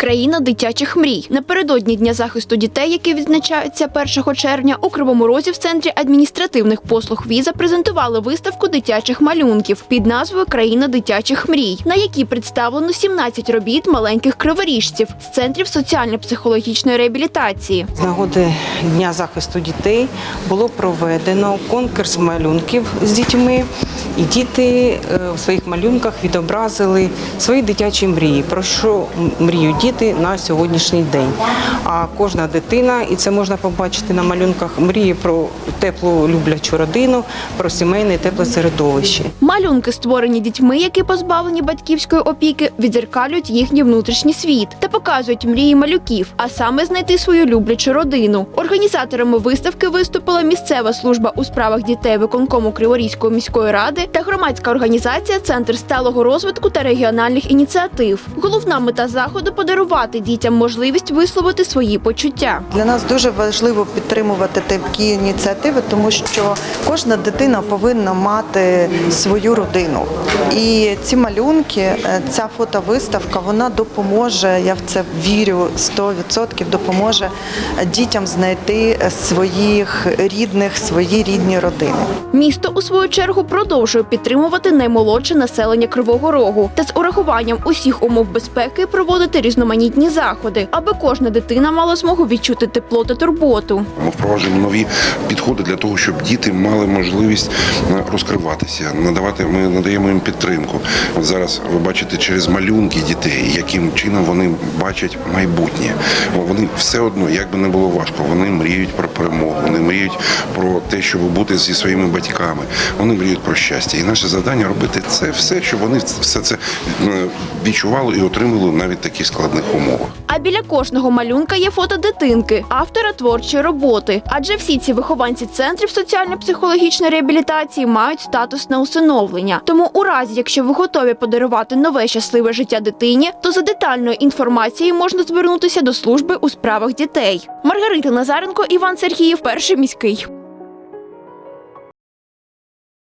Країна дитячих мрій. Напередодні дня захисту дітей, який відзначається 1 червня, у Кривому Розі в центрі адміністративних послуг віза презентували виставку дитячих малюнків під назвою Країна дитячих мрій, на якій представлено 17 робіт маленьких криворіжців з центрів соціально-психологічної реабілітації. З нагоди Дня захисту дітей було проведено конкурс малюнків з дітьми, і діти е, в своїх малюнках відобразили свої дитячі мрії, про що мріють діти на сьогоднішній день. А кожна дитина, і це можна побачити на малюнках, мріє про теплу люблячу родину, про сімейне тепле середовище. Малюнки, створені дітьми, які позбавлені батьківської опіки, відзеркалюють їхній внутрішній світ показують мрії малюків, а саме знайти свою люблячу родину. Організаторами виставки виступила місцева служба у справах дітей виконкому Криворізької міської ради та громадська організація Центр сталого розвитку та регіональних ініціатив. Головна мета заходу подарувати дітям можливість висловити свої почуття. Для нас дуже важливо підтримувати такі ініціативи, тому що кожна дитина повинна мати свою родину. І ці малюнки, е, ця фотовиставка, вона допоможе. Я в це вірю 100%, допоможе дітям знайти своїх рідних, свої рідні родини. Місто у свою чергу продовжує підтримувати наймолодше населення Кривого Рогу та з урахуванням усіх умов безпеки проводити різноманітні заходи, аби кожна дитина мала змогу відчути тепло та турботу. Ми впроваджуємо нові підходи для того, щоб діти мали можливість е, розкриватися, надавати. Ми надаємо їм підтримку. Зараз ви бачите через малюнки дітей, яким чином вони бачать майбутнє. Вони все одно, як би не було важко, вони мріють про перемогу, вони мріють про те, щоб бути зі своїми батьками. Вони мріють про щастя. І наше завдання робити це все, щоб вони все це е, відчували і отримали навіть в таких складних умовах. А біля кожного малюнка є фото дитинки, автора творчої роботи. Адже всі ці вихованці центрів соціально-психологічної реабілітації мають статус на усиновлення. Тому, у разі, якщо ви готові подарувати нове щасливе життя дитині, то за детальною інформацією можна звернутися до служби у справах дітей. Маргарита Назаренко, Іван Сергіїв, перший міський.